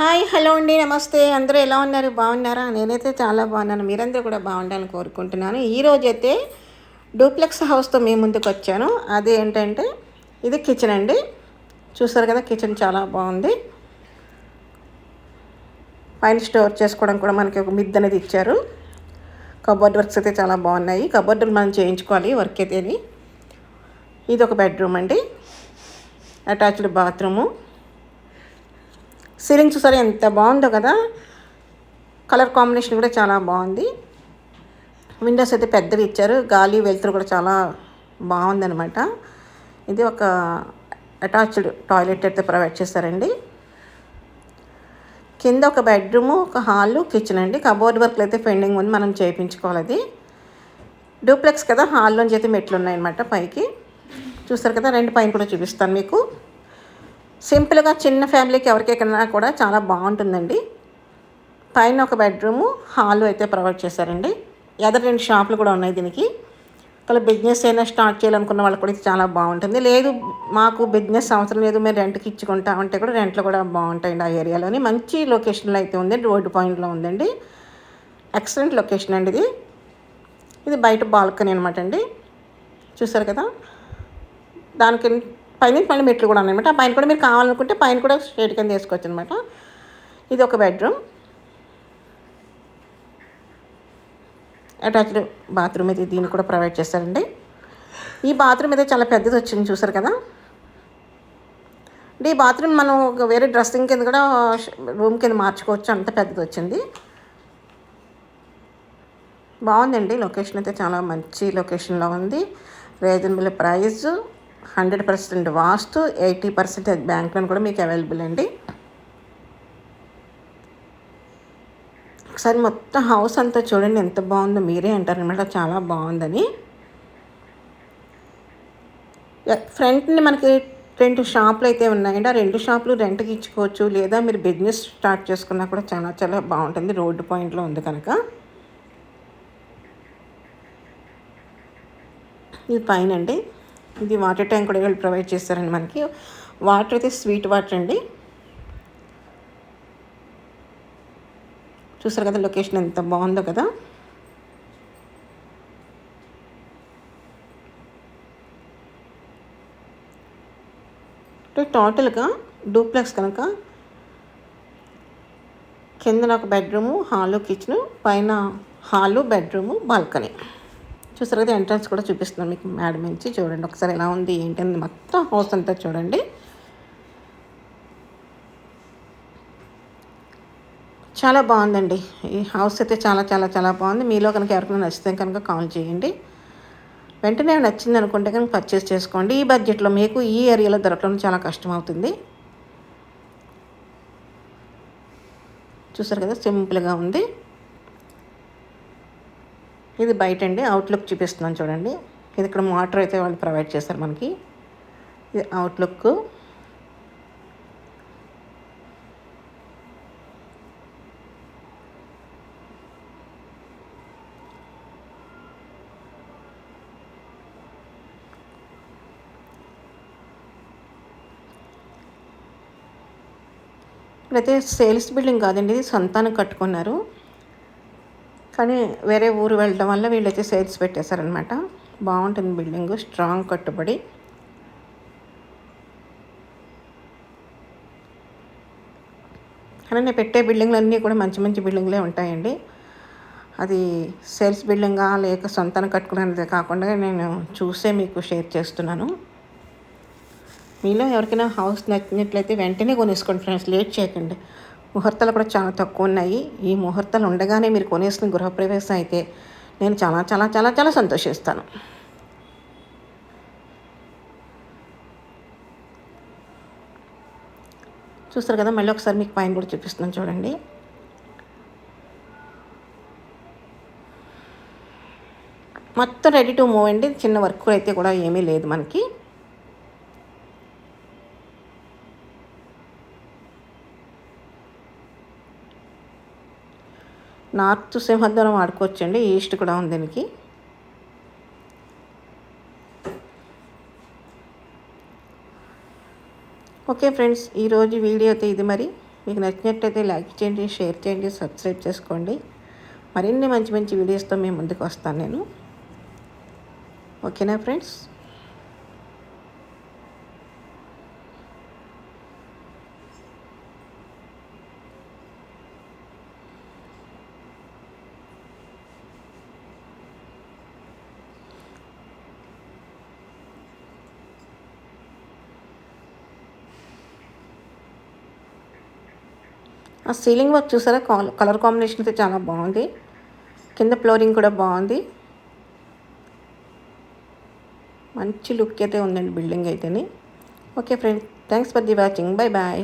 Hi hello అండి నమస్తే. అందరూ ఎలా ఉన్నారు? బాగున్నారా? నేనైతే చాలా బాగున్నాను. మీరందరూ కూడా బాగుండాలని కోరుకుంటున్నాను. ఈరోజు అయితే డూప్లెక్స్ హౌస్తో మీ ముందుకు వచ్చాను. అది ఏంటంటే ఇది కిచెన్ అండి. చూసారు కదా కిచెన్ చాలా బాగుంది. పైన స్టోర్ చేసుకోవడం కూడా మనకి ఒక మిద్ద అనేది ఇచ్చారు. కబోర్డ్ వర్క్స్ అయితే చాలా బాగున్నాయి. కబోర్డులు మనం చేయించుకోవాలి వర్క్ అయితేని. ఇది ఒక బెడ్రూమ్ అండి. Attached bathroom. సీలింగ్ చూసారా ఎంత బాగుందో కదా? కలర్ కాంబినేషన్ కూడా చాలా బాగుంది. విండోస్ అయితే పెద్దవి ఇచ్చారు. గాలి వెలుతురు కూడా చాలా బాగుందనమాట ఇది ఒక అటాచ్డ్ టాయిలెట్ అయితే ప్రొవైడ్ చేశారండి. కింద ఒక బెడ్రూము ఒక హాలు కిచెన్ అండి. కబోర్డ్ వర్క్లు అయితే పెండింగ్ ఉంది. మనం చేయించుకోవాలి అది. డూప్లెక్స్ కదా హాల్లోంచి అయితే మెట్లు ఉన్నాయన్నమాట పైకి. చూస్తారు కదా రెండు పైన కూడా చూపిస్తాను మీకు. సింపుల్గా చిన్న ఫ్యామిలీకి ఎవరికైనా కూడా చాలా బాగుంటుందండి. పైన ఒక బెడ్రూము హాల్ అయితే ప్రొవైడ్ చేశారండి. ఎదరు రెండు షాపులు కూడా ఉన్నాయి దీనికి. ఒకవేళ బిజినెస్ అయినా స్టార్ట్ చేయాలనుకున్న వాళ్ళకి కూడా ఇది చాలా బాగుంటుంది. లేదు మాకు బిజినెస్ అవసరం లేదు మేము రెంట్కి ఇచ్చుకుంటా ఉంటే కూడా రెంట్లు కూడా బాగుంటాయండి ఆ ఏరియాలోని. మంచి లొకేషన్లో అయితే ఉంది రోడ్డు పాయింట్లో ఉందండి. ఎక్సలెంట్ లొకేషన్ అండి ఇది. ఇది బయట బాల్కనీ అనమాట అండి. చూసారు కదా? దానికి పైన మళ్ళీ మెట్లు కూడా ఉన్నాయన్నమాట. పైన కూడా మీరు కావాలనుకుంటే పైన కూడా స్ట్రేట్ కింద వేసుకోవచ్చు అనమాట ఇది ఒక బెడ్రూమ్. అటాచ్డ్ బాత్రూమ్ అయితే దీన్ని కూడా ప్రొవైడ్ చేస్తారండి. ఈ బాత్రూమ్ అయితే చాలా పెద్దది వచ్చింది చూసారు కదా. అంటే ఈ బాత్రూమ్ మనం ఒక వేరే డ్రెస్సింగ్ కింద కూడా రూమ్ కింద మార్చుకోవచ్చు. అంత పెద్దది వచ్చింది. బాగుందండి. లొకేషన్ అయితే చాలా మంచి లొకేషన్లో ఉంది. Reasonable price hundred percent vastu eighty percent bank loan కూడా మీకు అవైలబుల్ అండి. ఒకసారి మొత్తం హౌస్ అంతా చూడండి ఎంత బాగుందో మీరే అంటారనమాట చాలా బాగుందని. ఫ్రంట్ని మనకి రెండు షాపులు అయితే ఉన్నాయండి ఆ రెండు షాపులు రెంట్కి ఇచ్చుకోవచ్చు లేదా మీరు బిజినెస్ స్టార్ట్ చేసుకున్నా కూడా చాలా చాలా బాగుంటుంది రోడ్డు పాయింట్లో ఉంది కనుక. ఇది పైన అండి. ఇది వాటర్ ట్యాంక్ కూడా వీళ్ళు ప్రొవైడ్ చేస్తారండి మనకి. వాటర్ అయితే స్వీట్ వాటర్ అండి. చూసారు కదా లొకేషన్ ఎంత బాగుందో కదా. టోటల్గా డూప్లెక్స్ కనుక కింద ఒక బెడ్రూము హాలు కిచెన్ పైన హాలు బెడ్రూము బాల్కనీ చూసారు కదా ఎంట్రన్స్ కూడా చూపిస్తున్నాను మీకు మేడం నుంచి. చూడండి ఒకసారి ఎలా ఉంది ఏంటి అని మొత్తం హౌస్ అంతా చూడండి. చాలా బాగుందండి. ఈ హౌస్ అయితే చాలా చాలా చాలా బాగుంది. మీలో కనుక ఎవరికైనా నచ్చితే కనుక కాల్ చేయండి. వెంటనే నచ్చింది అనుకుంటే కనుక పర్చేస్ చేసుకోండి. ఈ బడ్జెట్లో మీకు ఈ ఏరియాలో దొరకడం చాలా కష్టం అవుతుంది చూసారు కదా సింపుల్గా ఉంది. ఇది బయట అండి అవుట్లుక్ చూపిస్తున్నాను చూడండి. ఇది ఇక్కడ మోటార్ అయితే వాళ్ళు ప్రొవైడ్ చేస్తారు మనకి. ఇది అవుట్లుక్ ఇప్పుడైతే సేల్స్ బిల్డింగ్ కాదండి ఇది సొంతానికి కట్టుకున్నారు. కానీ వేరే ఊరు వెళ్ళడం వల్ల వీళ్ళైతే సేల్స్ పెట్టేశారనమాట బాగుంటుంది బిల్డింగ్ స్ట్రాంగ్ కట్టుబడి. కానీ నేను పెట్టే బిల్డింగ్లు అన్నీ కూడా మంచి మంచి బిల్డింగ్లే ఉంటాయండి. అది సేల్స్ బిల్డింగా లేక సొంతాన్ని కట్టుకునేది కాకుండా నేను చూసే మీకు షేర్ చేస్తున్నాను. మీలో ఎవరికైనా హౌస్ నచ్చినట్లయితే వెంటనే కొనేసుకోండి ఫ్రెండ్స్ లేట్ చేయకండి. ముహూర్తాలు కూడా చాలా తక్కువ ఉన్నాయి. ఈ ముహూర్తాలు ఉండగానే మీరు కొనేసిన గృహప్రవేశం అయితే నేను చాలా చాలా చాలా చాలా సంతోషిస్తాను. చూస్తారు కదా మళ్ళీ ఒకసారి మీకు పైన కూడా చూపిస్తున్నాను చూడండి. మొత్తం రెడీ టు మూవ్ అండి. చిన్న వర్క్ అయితే కూడా ఏమీ లేదు మనకి. నార్త్ సింహద్వారం ఆడుకోవచ్చండి ఈస్ట్ కూడా ఉంది దీనికి. ఓకే ఫ్రెండ్స్ ఈరోజు వీడియో అయితే ఇది మరి. మీకు నచ్చినట్టయితే లైక్ చేయండి షేర్ చేయండి సబ్స్క్రైబ్ చేసుకోండి. మరిన్ని మంచి మంచి వీడియోస్తో మేము ముందుకు వస్తాను నేను. ఓకేనా ఫ్రెండ్స్? ఆ సీలింగ్ వర్క్ చూసారా? కలర్ కాంబినేషన్ అయితే చాలా బాగుంది. కింద ఫ్లోరింగ్ కూడా బాగుంది. మంచి లుక్ అయితే ఉందండి building అయితేని. Okay friends thanks for the watching. Bye bye.